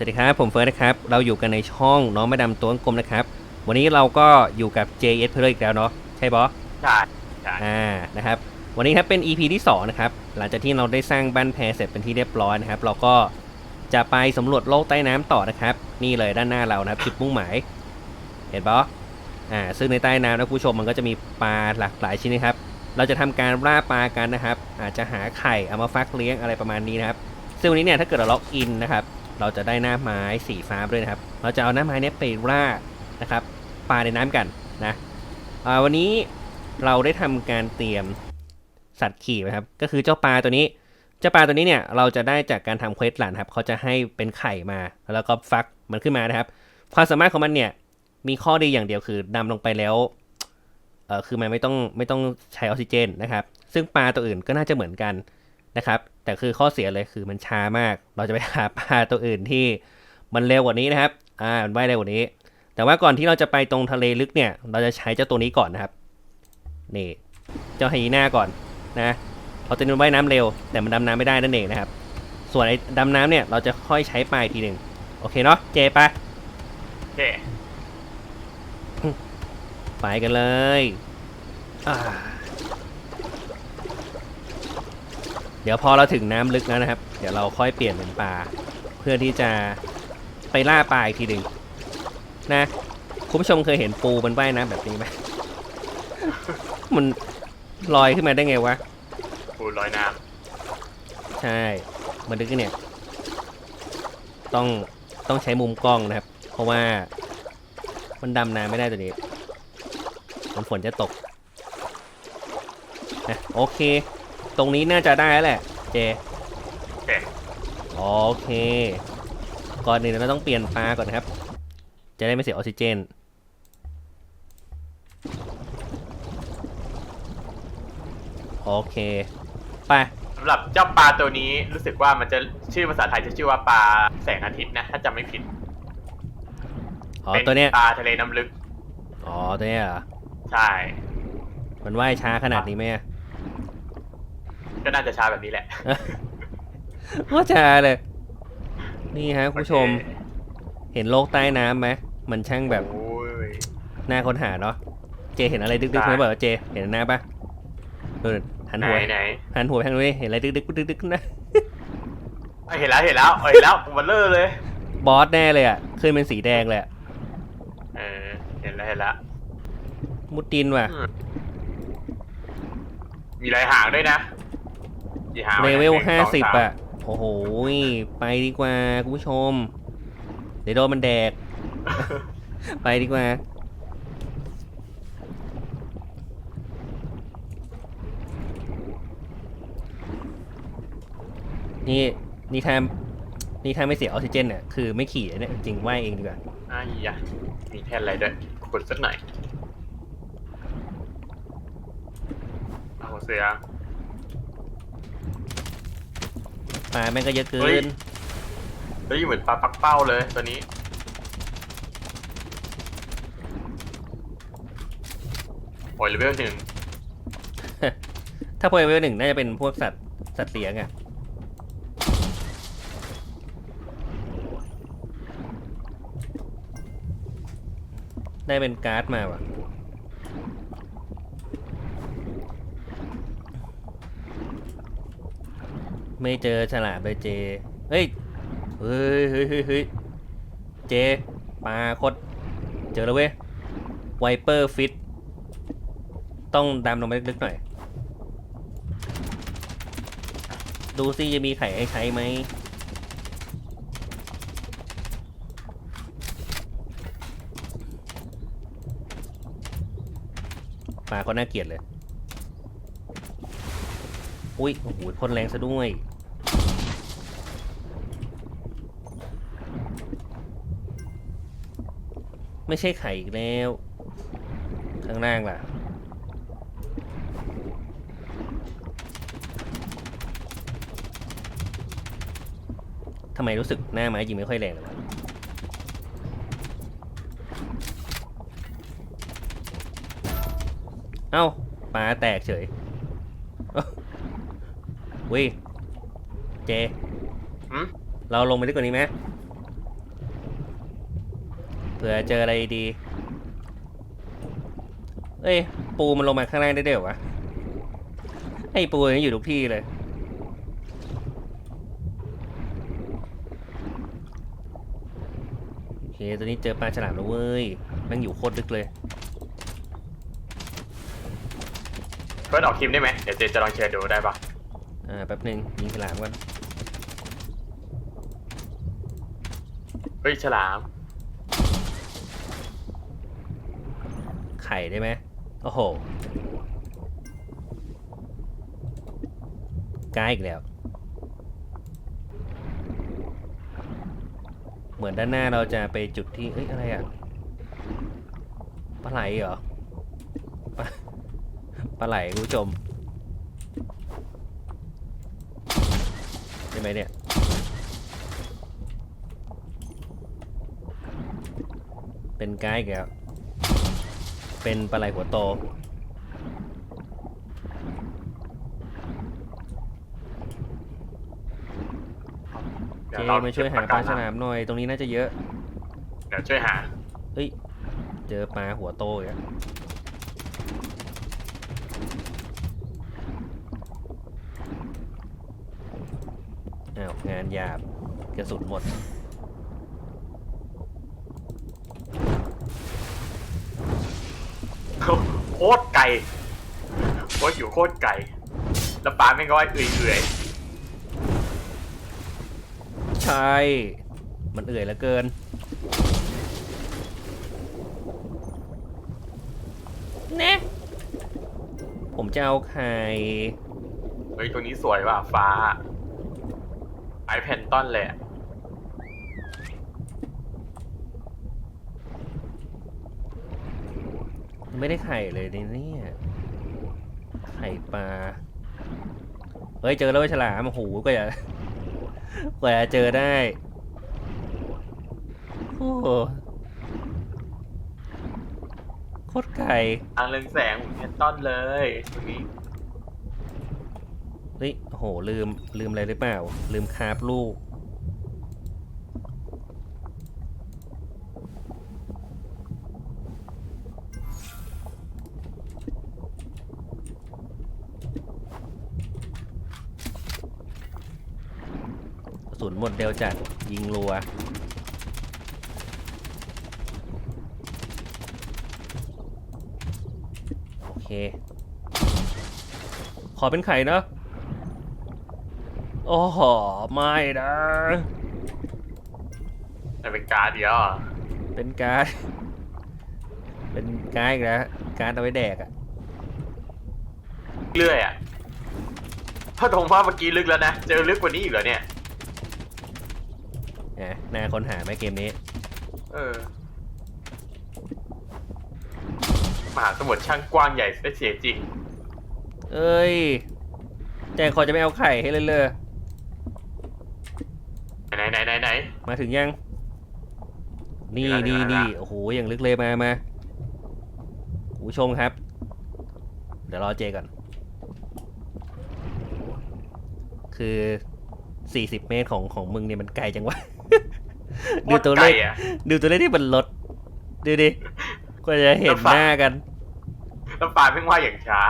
สวัสดีครับ ผมเฟิร์สนะครับ เราอยู่กันในช่องน้องมาดำตัวกลมนะครับ วันนี้เราก็อยู่กับ JS เพื่ออีกแล้วเนาะใช่บอสใช่ใช่อ่านะครับ วันนี้ครับเป็น EP ที่ 2 นะครับ หลังจากที่เราได้สร้างบ้านแพเสร็จเป็นที่เรียบร้อยนะครับ เราก็จะไปสำรวจโลกใต้น้ำต่อนะครับ นี่เลยด้านหน้าเรานะครับจุดมุ่งหมาย เห็นปะอ่าซึ่งในใต้น้ำนะผู้ชมมันก็จะมีปลาหลากหลายชนิดครับ เราจะทำการล่าปลากันนะครับ อาจจะหาไข่เอามาฟักเลี้ยงอะไรประมาณนี้นะครับ ซึ่งวันนี้เนี่ยถ้าเกิดเราล็อกอินนะครับ เราจะได้หน้าไม้สีฟ้าด้วยนะครับ เราจะเอาหน้าไม้นี้ไปล่านะครับปลาในน้ำกันนะวันนี้เราได้ทำการเตรียมสัตว์ขี่นะครับ ก็คือเจ้าปลาตัวนี้ เจ้าปลาตัวนี้เนี่ยเราจะได้จากการทำเควสหลันครับเขาจะให้เป็นไข่มาแล้วก็ฟักมันขึ้นมานะครับ ความสามารถของมันเนี่ยมีข้อดีอย่างเดียวคือดำลงไปแล้วเออคือมันไม่ต้องไม่ต้องใช้ออกซิเจนนะครับ ซึ่งปลาตัวอื่นก็น่าจะเหมือนกัน นะครับ แต่คือข้อเสียเลยคือมันช้ามาก เราจะไปหาปลาตัวอื่นที่มันเร็วกว่านี้นะครับ อ่า มันว่ายเร็วกว่านี้ แต่ว่าก่อนที่เราจะไปตรงทะเลลึกเนี่ย เราจะใช้เจ้าตัวนี้ก่อนนะครับ นี่ เจ้าไฮยีน่าก่อนนะเพราะตัวนี้มันว่ายน้ำเร็ว แต่มันดำน้ำไม่ได้นั่นเองนะครับ ส่วนไอ้ดำน้ำเนี่ยเราจะค่อยใช้ปลายทีหนึ่งโอเคเนาะ เจไปโอเคไปกันเลย อ่า เดี๋ยวพอเราถึงน้ำลึกแล้วนะครับ เดี๋ยวเราค่อยเปลี่ยนเป็นปลา เพื่อที่จะไปล่าปลาอีกทีหนึ่งนะคุณผู้ชมเคยเห็นปูมันว่ายน้ำแบบนี้ไหมมันลอยขึ้นมาได้ไงวะ ปูลอยน้ใช่มันดึกเนี่ย ต้องต้องใช้มุมกล้องนะครับ เพราะว่ามันดำน้ำไม่ได้ตัวนี้มันฝนจะตกนะโอเค ตรงนี้น่าจะได้แล้วแหละ เจำโอเคโอเค ก่อนอื่นเราต้องเปลี่ยนปลาก่อนนะครับ จะได้ไม่เสียออกซิเจน โอเค ไป สำหรับเจ้าปลาตัวนี้รู้สึกว่ามันจะชื่อภาษาไทยจะชื่อว่าปลาแสงอาทิตย์นะ ถ้าจำไม่ผิดอ๋อเป็นตัวเนี้ย ปลาทะเลน้ำลึก อ๋อตัวเนี้ยเหรอ ใช่ มันว่ายช้าขนาดนี้ไหมอะ ก็น่าจะช้าแบบนี้แหละว่าช้าเลย นี่ฮะคุณผู้ชมโอเคเห็นโลกใต้น้ำไหมมันช่างแบบโอ้ยน่าค้นหาเนาะเจเห็นอะไรดึกๆได้ไหมบอกว่าเจ เห็นหน้าปะดูดิหันไหนหัวไหนหันหัวไปทางนู้นดิเห็นอะไรดึกๆดึกๆนะเอ้ยเห็นแล้วเห็นแล้วเห็นแล้วมันเลอะเลย บอสแน่เลยอะขึ้นเป็นสีแดงเลยอะเออเห็นแล้วเห็นแล้วมุดดินว่ะอืมมีลายหางด้วยนะ กี่หางเลเวลนึ่งห้าสองสิบมอะ โอ้โห ไปดีกว่าคุณผู้ชม เดี๋ยวโดนมันแดก ไปดีกว่า นี่นี่ถ้านี่ถ้าไม่เสียออกซิเจนเนี่ยคือไม่ขี่เนี่ยจริงว่ายเองดีกว่าอะอย่ามีแท่นอะไรด้วยขุดสักหน่อยเอาเสือ ปลาแม่งก็เยอะเกิเฮ้ย นเฮ้ยเหมือนปลาปักเป้าเลยตัวนี้ โอ้ยเลเวลหนึ่งถ้าพวกเลเวลหนึ่งน่าจะเป็นพวกสัตว์สัตว์เลี้ยงอะได้เป็นการ์ดมาว่ะ ไม่เจอฉลามเลยเจ เฮ้ย เฮ้ยเฮ้ยเฮ้ยเจปลาคตรเจอแล้วเว้ย ไวเปอร์ฟิต ต้องดำลงไปลึกๆหน่อย ดูซิจะมีไข่ให้ใช้ไหมปลาก็น่าเกลียดเลย อุ้ย โอ้โหพ่นแรงซะด้วย ไม่ใช่ไข่อีกแล้ว ข้างล่างล่ะ ทำไมรู้สึกหน้าไม้ยิงไม่ค่อยแรงเลยวะเอ้าปลาแตกเฉยเอ้าวิเจหืมเราลงไปลึกกว่านี้ไหม เผื่อเจออะไรดี เอ้ย ปูมันลงมาข้างล่างได้เดี๋ยววะ ไอ้ปูนี่อยู่ทุกที่เลย โอเคตัวนี้เจอปลาฉลามแล้วเว้ยแมันอยู่โคตรลึกเลยเฟิร์สออกคลิปได้ไหมเดี๋ยวเจจะลองเชิญดูได้ปะอ่าแป๊บหนึ่งยิงฉลามก่อน เฮ้ยฉลาม ไข่ได้ไหมโอ้โหกล้อีกแล้ว เหมือนด้านหน้าเราจะไปจุดที่เอ้ยอะไรอะปลาไหลเหรอปลาไหลคุณผู้ชมใช่ไหมเนี่ยเป็นไกด์อีก เป็นปลาไหลหัวโตเดี๋เจยวเรามาช่วยหาปลาฉลามหน่อย ตรงนี้น่าจะเยอะ เดี๋ยวช่วยหา เฮ้ย เจอปลาหัวโตอีกแล้วอ้าวงานหยาบกระสุนหมด โคตรไกลโคตรอยู่โคตรไกลแล้วปลาไม่งก็ว่ายเอื่อยใช่ มันเอื่อยเหลือเกินเนะ ผมจะเอาไข่ ๆเฮ้ยตัวนี้สวยว่ะฟ้าไอแพนต้นเลยอะ ไม่ได้ไข่เลยเนี่ยไข่ปลา เฮ้ย เจอแล้วเว้ยฉลามโอ้โหก็อย่ากว่าจะเจอได้โอ้โหโคตรไก่ทางเรืองแสงเหมือนแพนต้นเลยตัวนี้เฮ้ยโอ้โหลืมลืมอะไรหรือเปล่า ลืมคาบลูก ดเร็วจัดยิงรัว โอเค ขอเป็นไข่เนอะโอ้โห ไม่นะ แต่เป็นการดเดียวอะเป็นการ์ด เป็นการ์ดอีกแล้วการ์ดเอาไว้แดกอะเรื่อยอะถ้าตรงว่าเมื่อกี้ลึกแล้วนะ เจอลึกกว่านี้อีกเหรอเนี่ย นะน่าค้นหาไหมเกมนี้ เออมหาสมุทรช่างกว้างใหญ่เสียจริง เอ้ย แจงขอจะไม่เอาไข่ให้เลยเลยไหนไหนไหนไหนมาถึงยัง นี่ถึนี่งแล้วถึงแล้วนี่โอ้โห อย่างลึกเลยมามาคุณผู้ชมครับ เดี๋ยวรอเจก่อน คือ 40 เมตรของของมึงเนี่ยมันไกลจังวะ ดูตัวเลขโคตรไกอะดูตัวเลขที่มันลดดูดิกว่าจะเห็นหน้ากันแล้วปลาเพิ่งว่ายอย่างช้า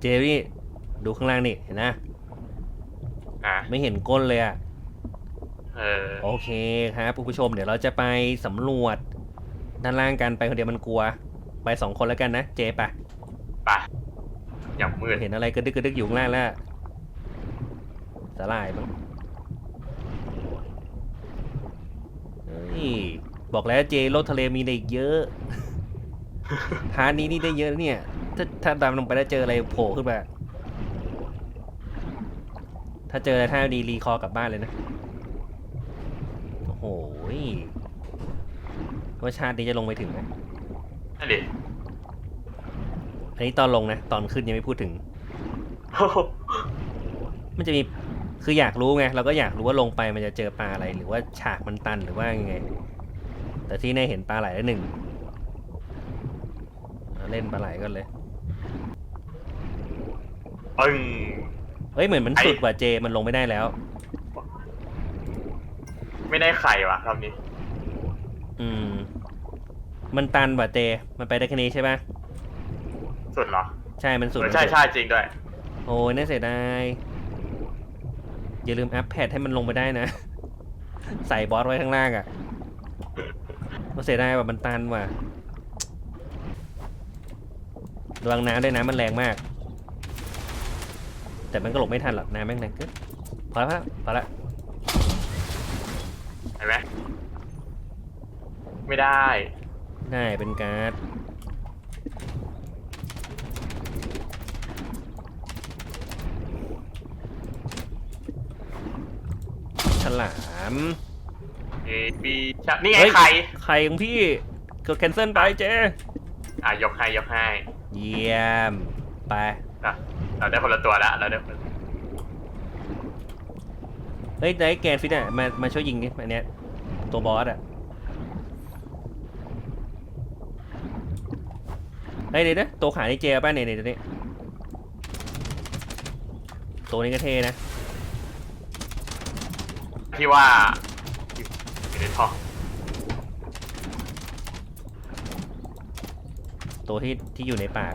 เจมี่ดูข้างล่างนี่เห็นนะอะไม่เห็นก้นเลยอะเออโอเคครับคุณผู้ชมเดี๋ยวเราจะไปสำรวจ ด้านล่างกันไปคนเดียวมันกลัว ไปสองคนแล้วกันนะเจไปไปอย่างมืดเห็นอะไรกระดึกกระดึกอยู่ข้างล่างแล้วสลายบ้าง เฮ้ยบอกแล้วเจโลกทะเลมีได้อีกเยอะพาร์ทนี้นี่ได้เยอะนะเนี่ย ถ้าถ้าดำลงไปแล้วเจออะไรโผล่ขึ้นมา ถ้าเจออะไรท่าดีรีคอร์กลับบ้านเลยนะ โอ้โหยว่าชาตินี้จะลงไปถึงไหมนั่นดิอันนี้ตอนลงนะ ตอนขึ้นยังไม่พูดถึง มันจะมี คืออยากรู้ไงเราก็อยากรู้ว่าลงไปมันจะเจอปลาอะไร หรือว่าฉากมันตันหรือว่ายังไง แต่ที่แน่เห็นปลาไหลแล้วหนึ่งอะเล่นปลาไหลก่อนเลยปึ้งเฮ้ยเหมือนมันไอ้สุดกว่าเจมันลงไม่ได้แล้ว ไม่ได้ไข่ว่ะรอบนี้ อืม มันตันว่ะเจ มันไปได้แค่นี้ใช่ปะสุดเหรอ ใช่มันสุดเออมันใช่สุดใช่จริงด้วย โอ้ยน่าเสียดาย อย่าลืมอัพแพดให้มันลงไปได้นะ ใส่บอสไว้ข้างล่างอะ่ะมันเสียดายแบบมันตันว่ะระวังน้ำด้วยน้ำมันแรงมาก แต่มันก็หลบไม่ทันหรอกน้ำแม่งแรงเกินพอแล้วพอแล้วพอแล้วเห็นไหมไม่ได้ ได้เป็นการ์ด ลาม A B ชะนี่ไงเฮ้ยใครใครของพี่กดแคนเซิลไปเจอะยกให้ยกให้เยี่ยมไปอะเราได้คนละตัวแล้วเราได้คนเฮ้ยไดแกนฟิตอะมามาช่วยยิงดิอันเนี้ยตัวบอสอะเฮ้ยเดี๋ยวนะตัวขาในเจป่ะเนี่ยเนี่ยตัวนี้ตัวนี้ก็เท่นะ ที่ว่าอยู่ในท่อตัวที่ที่อยู่ในปาก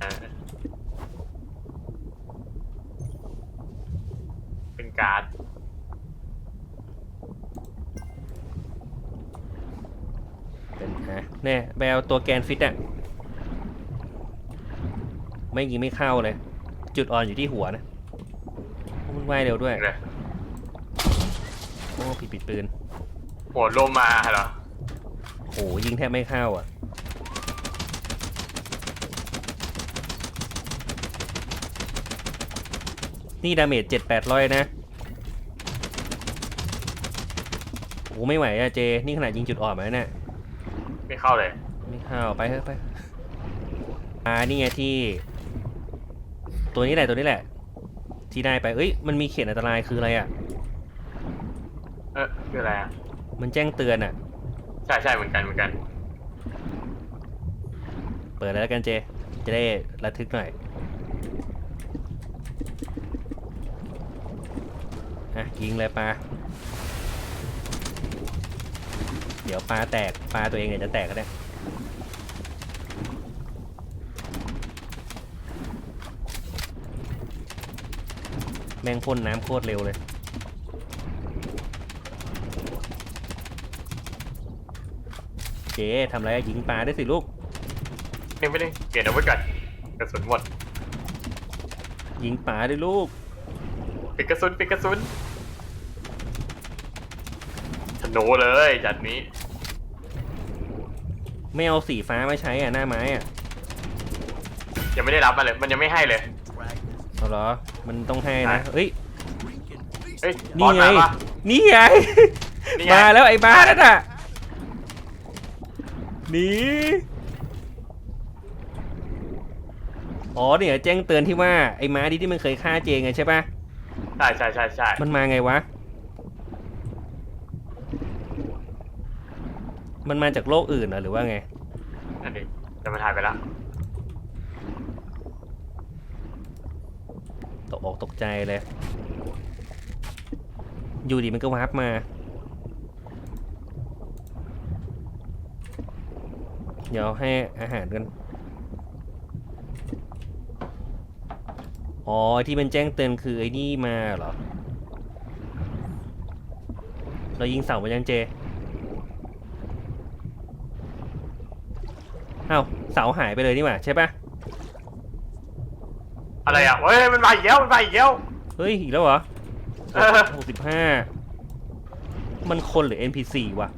เออเป็นการ์ดเป็นฮะเนี่ยไปเอาตัวแกนฟิตอะไม่ยิงไม่เข้าเลย จุดอ่อนอยู่ที่หัวนะโอ้มันว่ายเร็วด้วยเลยโอ้ผิดปิดปืนหัวโลมาเหรอ โหยิงแทบไม่เข้าอะ นี่ดาเมจเจ็ดแปดร้อยนะโอ้ไม่ไหวอะเจ นี่ขนาดยิงจุดอ่อนมาแล้วเนี่ยไม่เข้าเลย ไม่เข้าไปเถอะไปอ่านี่ไงที่ ตัวนี้แหละตัวนี้แหละ ที่ได้ไปเอ้ยมันมีเขียนอันตรายคืออะไรอะ เออคืออะไรอะมันแจ้งเตือนอะ ใช่ใช่เหมือนกันเหมือนกัน เปิดแล้วกันเจ จะได้ระทึกหน่อยอะยิงเลยปลา เดี๋ยวปลาแตกปลาตัวเองเนี่ยจะแตกก็ได้ แม่งพ่นน้ำโคตรเร็วเลย เจ๊ทำอะไรอะยิงปลาได้สิลูก ยังไม่ได้เปลี่ยนอาวุธก่อนกระสุนหมดยิงปลาได้ลูก ปิดกระสุนปิดกระสุนธนูเลยจัดนี้ไม่เอาสีฟ้ามาใช้อะหน้าไม้อะยังไม่ได้รับมาเลยมันยังไม่ให้เลย เอาเหรอ มันต้องให้ใช่นะ เฮ้ย เฮ้ยบนี่อสไง มาปะนี่ไง นี่ไงมาแล้วไอ้บ้านั่นอะ หนีอ๋อเนี่ยแจ้งเตือนที่ว่าไอ้ม้าดีที่มันเคยฆ่าเจไงใช่ปะใช่ใช่ใช่ใช่มันมาไงวะ มันมาจากโลกอื่นเหรอหรือว่าไง นั่นดิแต่มันหายไปแล้วตกอกตกใจเลย อยู่ดีมันก็วาร์ปมา เดี๋ยวให้อาหารกัน อ๋อไอ้ที่มันแจ้งเตือนคือไอ้นี่มาเหรอ เรายิงเสาไปยังเจเอ้าเสาหายไปเลยนี่หว่าใช่ปะอะไรอะเฮ้ยมันมาอีกแล้วมันมาอีกแล้ว เฮ้ยอีกแล้วเหรอเออ หกสิบห้ามันคนหรือ NPC วะ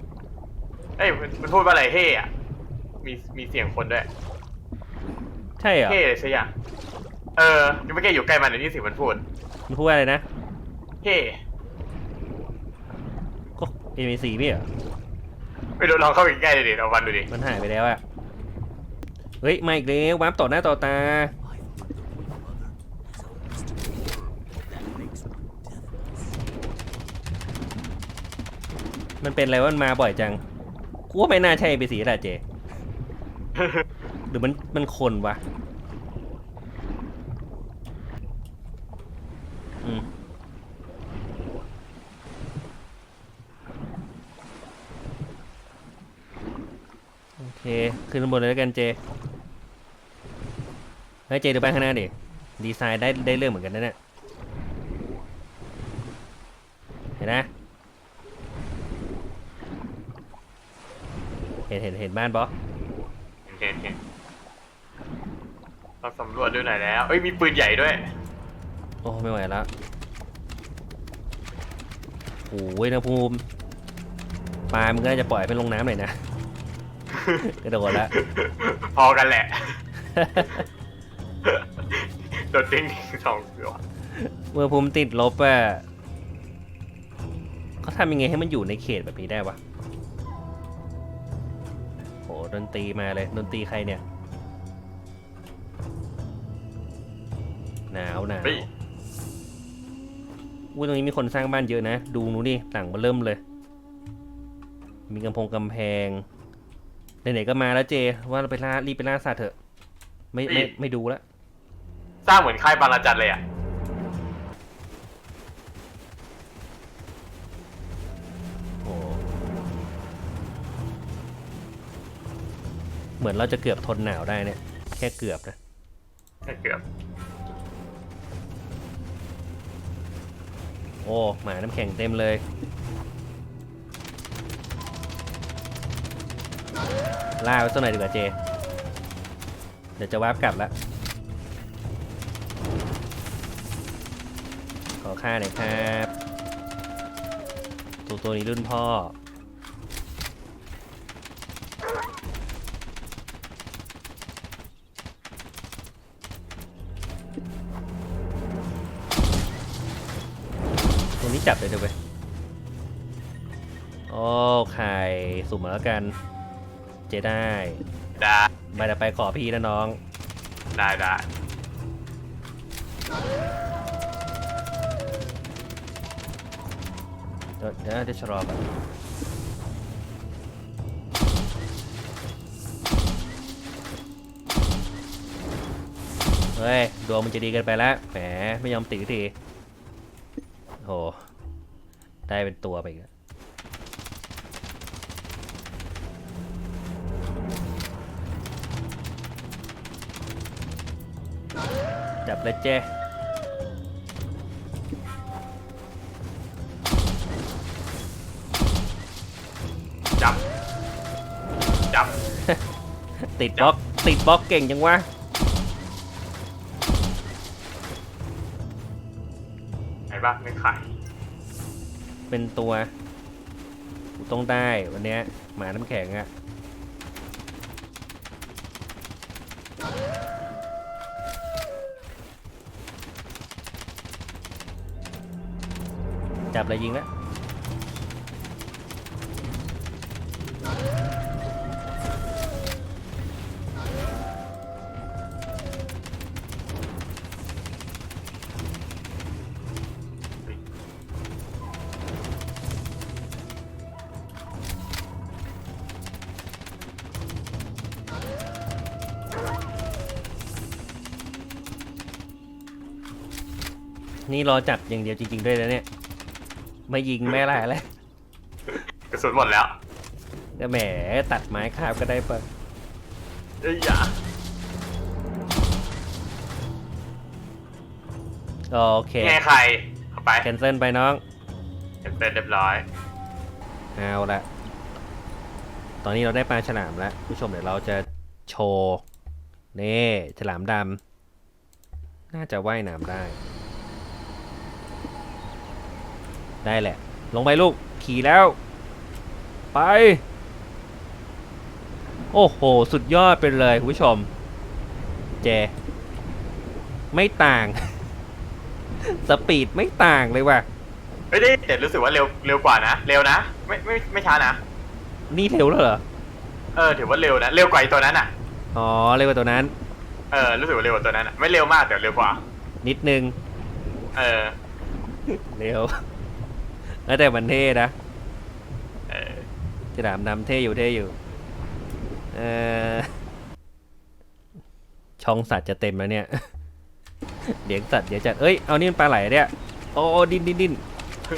เอ้ยมันมันพูดว่าอะไรเฮ่อะ มีมีเสียงคนด้วยใช่เหรอเฮ่เลยใช่ยังเออยังไม่แกอยู่ใกล้มันในที่เสิ่งมันพูดมันพูดว่าอะไรนะเฮ่ก็ NPC ไม่เหรอไม่รู้ลองเข้าไปใกล้ๆเลยดิเอาวันดูดิมันหายไปแล้วอะเฮ้ยมาอีกแล้ววาร์ปต่อหน้าต่อตามันเป็นอะไรวะมันมาบ่อยจังกูว่าไม่น่าใช่ NPC แหละเจ หรือมันมันคนวะอืมขึ้นข้างบนเลยแล้วกันเจเฮ้ยเจดูไปข้างหน้าดิ ดีไซน์ได้ได้เรื่องเหมือนกันนะเนี่ยเห็นนะเห็นเห็นเห็นบ้านบอโอ โอเคเราสำรวจดูหน่อยแล้ว เอ้ยมีปืนใหญ่ด้วย โอ้ไม่ไหวแล้วโอ้ยนะภูมิปลามึงก็น่าจะปล่อยไปลงน้ำหน่อยนะ กระโดดแล้วพอกันแหละ โดดดิ้งสองตัวเมื่อภูมิติดลบอะเขาทำยังไงให้มันอยู่ในเขตแบบนี้ได้วะโห ดนตรีมาเลยดนตรีใครเนี่ย หนาวหนาวเฮ้ย อุ้ยตรงนี้มีคนสร้างบ้านเยอะนะ ดูหนูนี่หลังมาเริ่มเลย มีกำพงกำแพงไหนๆก็มาแล้วเจ ว่าเราไปล่ารีบไปล่าสัตว์เถอะ ไม่ไม่ไม่ดูละ สร้างเหมือนค่ายบางระจันเลยอะ เหมือนเราจะเกือบทนหนาวได้เนี่ย แค่เกือบนะเกือบ โอ้หมาน้ำแข็งเต็มเลย ล่าไว้สักหน่อยดีกว่าเจ เดี๋ยวจะวาร์ปกลับละขอค่าหน่อยครับ ตัวตัวนี้รุ่นพ่อ จับเลยเดี๋ยวไปโอ้ไข่สุ่มมาแล้วกัน เจได้ได้ไปเดี๋ยวไปขอพี่นะน้อง ได้ได้เดี๋ยวเดี๋ยวเดี๋ยวชะลอก่อนเฮ้ยดวงมันจะดีเกันไปแล้วแหมไม่ยอมติดสักทีโห ได้เป็นตัวไปอีกแล้วจับเลยเจ้จับ จับ ติดบล็อกติดบล็อกเก่งจังวะไหนบ้างไม่ขาย เป็นตัวกูต้องได้วันเนี้ยหมาน้ำแข็งอะจับแลยยิงแล้ว รอจับอย่างเดียวจริงๆด้วยนะเนี่ย ไม่ยิงไม่อะไรเลยกระสุนหมดแล้วก็แหมตัดไม้คาบก็ได้ปะเอ้ยอย่าโอเคไงใครเข้าไปแคนเซิลไปน้องเสร็จเรียบร้อย เอาละ ตอนนี้เราได้ปลาฉลามแล้วผู้ชมเดี๋ยวเราจะโชว์ นี่ ฉลามดำ น่าจะว่ายน้ำได้ ได้แหละ ลงไปลูก ขี่แล้ว ไป โอ้โห สุดยอดไปเลยคุณผู้ชม เจ ไม่ต่าง สปีดไม่ต่างเลยว่ะ เฮ้ยได้แต่รู้สึกว่าเร็วเร็วกว่านะ เร็วนะ ไม่ไม่ไม่ช้านะ นี่เร็วแล้วเหรอ เออ ถือว่าเร็วนะ เร็วกว่าไอ้ตัวนั้นอะ อ๋อ เร็วกว่าตัวนั้น เออ รู้สึกว่าเร็วกว่าตัวนั้นอะไม่เร็วมากแต่เร็วกว่า นิดนึง เออ เร็ว แล้วแต่มันเท่นะเออฉลามดำเท่อยู่เท่อยู่ เออช่องสัตว์จะเต็มแล้วเนี่ยเลี้ยงสัตว์เดี๋ยวจะเอ้ย เอานี่มันปลาไหลเนี่ย โอ้โอ้ดินดินดิน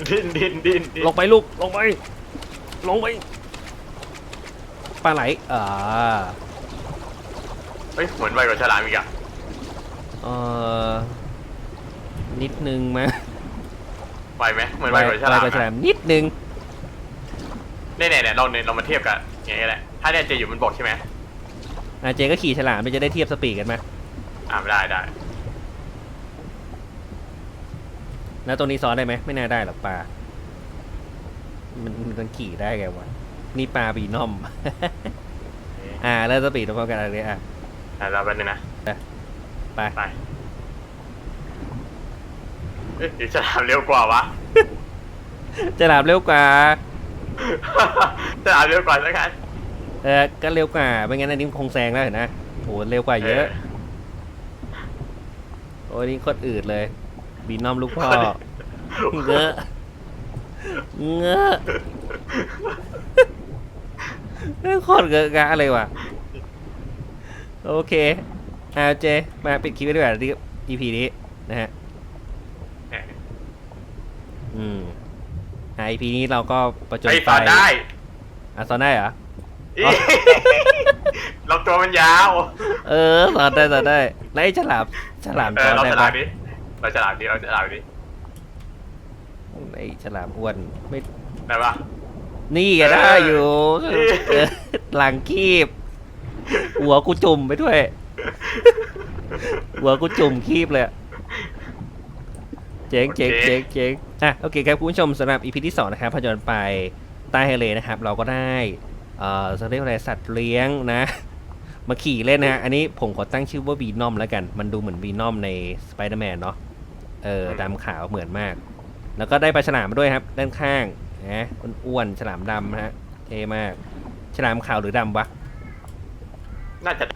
ดิ้นดิ้นดิ้นดิ้นลงไปลูก ลงไป ลงไปไป ปลาไหล อ่าเฮ้ย เหมือนไวกว่าฉลามอีกอะเออนิดนึงมั้ย ไวไหมเหมือนไวกว่าฉลามไวกว่าฉลาอะมนิดนึงเนี่ยเนี่ยเนี่ยเราเนี่ยเรามาเทียบกันอย่างนี้แหละถ้าเนี่ยเจอยู่บนบกใช่ไหมอาเจก็ขี่ฉลามไปจะได้เทียบสปีดกันไหมอ่าไม่ได้ได้แล้วตัวนี้ซ้อนได้ไหมไม่น่าได้หรอกปลา มันมันขี่ได้ไงวะ นี่ปลาบีนอม อ่าเริ่มสปีดพร้อมกันเลยอะอ่าเราแป๊บนึงนะ ไป ไป เอ้ยหรือฉลามเร็วกว่าวะฉลามเร็วกว่า ฉลามเร็วกว่าสักกันเออก็เร็วกว่าไม่งั้นอันนี้คงแซงแล้วเห็นนะโหเร็วกว่าเยอะ โอ้ยนี่โคตรอืดเลย บีนอมลูกพ่อเงอะเงอะโคตรเงอะกะเลยว่ะ โอเคอาเจ มาปิดคลิปไว้ด้วยที่ EP นี้นะฮะเออ อืมอ่า EP นี้เราก็ประจนไอ้ยไฟสอนได้อะสอนได้เหรอ อีอ๋อลำตัวมันยาว เออสอนได้สอนได้แล้วไอ้ฉลามฉลามเอสออนเราได้ฉลาปะมดิเราฉลามดิเราฉลามดิไอ้ฉลามอ้วนไม่ได้ปะ นี่ก็ได้อยู่เออ เออหลังคีบ หัวกูจุ่มไปด้วย หัวกูจุ่มคีบเลยอะ เจ๋งเจ๋งเจ๋งเจ๋งอะโอเคครับคุณผู้ชมสำหรับอีพีที่สองนะครับพจนไปใต้ทะเลนะครับ เราก็ได้เอ่อจะเรียกว่าอะไรสัตว์เลี้ยงนะ มาขี่เล่นนะฮะอันนี้ผมขอตั้งชื่อว่าบีนอมแล้วกัน มันดูเหมือนบีนอมในสไปเดอร์แมนเนาะเออดำขาวเหมือนมาก แล้วก็ได้ปลาฉลามมาด้วยครับ ด้านข้างนะอ้วนๆฉลามดำนะฮะเท่มาก ฉลามขาวหรือดำวะน่าจะด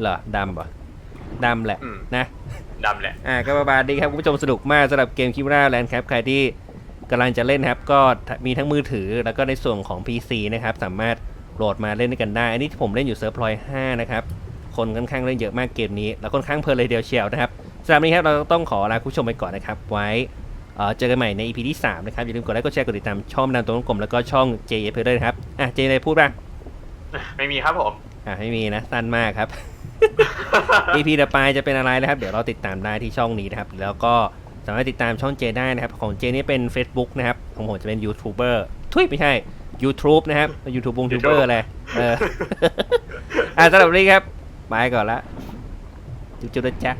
เหรอดำปะดำแหละอืมนะำ ดำแหละ อ่าก็ประมาณนี้ครับคุณผู้ชมสนุกมากสำหรับเกมคิมราแลนด์ครับใครที่กำลังจะเล่นนะครับ ก็มีทั้งมือถือแล้วก็ในส่วนของ PC นะครับสามารถโหลดมาเล่นด้วยกันได้ อันนี้ผมเล่นอยู่เซิร์ฟพลอย5นะครับคนค่อนข้างเล่นเยอะมากเกมนี้ แล้วค่อนข้างเพลินเลยเดียวเชียวนะครับสำหรับวันนี้ครับเราต้องขอลาคุณผู้ชมไปก่อนนะครับ ไว้เอ่อเจอกันใหม่ใน EP ที่ 3 นะครับ อย่าลืมกดไลค์กดแชร์กดติดตามช่องนำตัวกลมแล้วก็ช่อง j f ด้วยนะครับอะเจเลยพูดบ้างไม่มีครับผม อะไม่มีนะสั้นมากครับ EP ต่อไปจะเป็นอะไรนะครับ เดี๋ยวเราติดตามได้ที่ช่องนี้นะครับ แล้วก็สามารถติดตามช่องเจได้นะครับ ของเจนี่เป็น Facebook นะครับ ของผมจะเป็นยูทูบเบอร์ทุยไม่ใช่ YouTube นะครับยูทูบวงทูบเบอร์อะไรเอออะสำหรับวันนี้ครับไปก่อนละจุ๊บๆนะจ๊ะ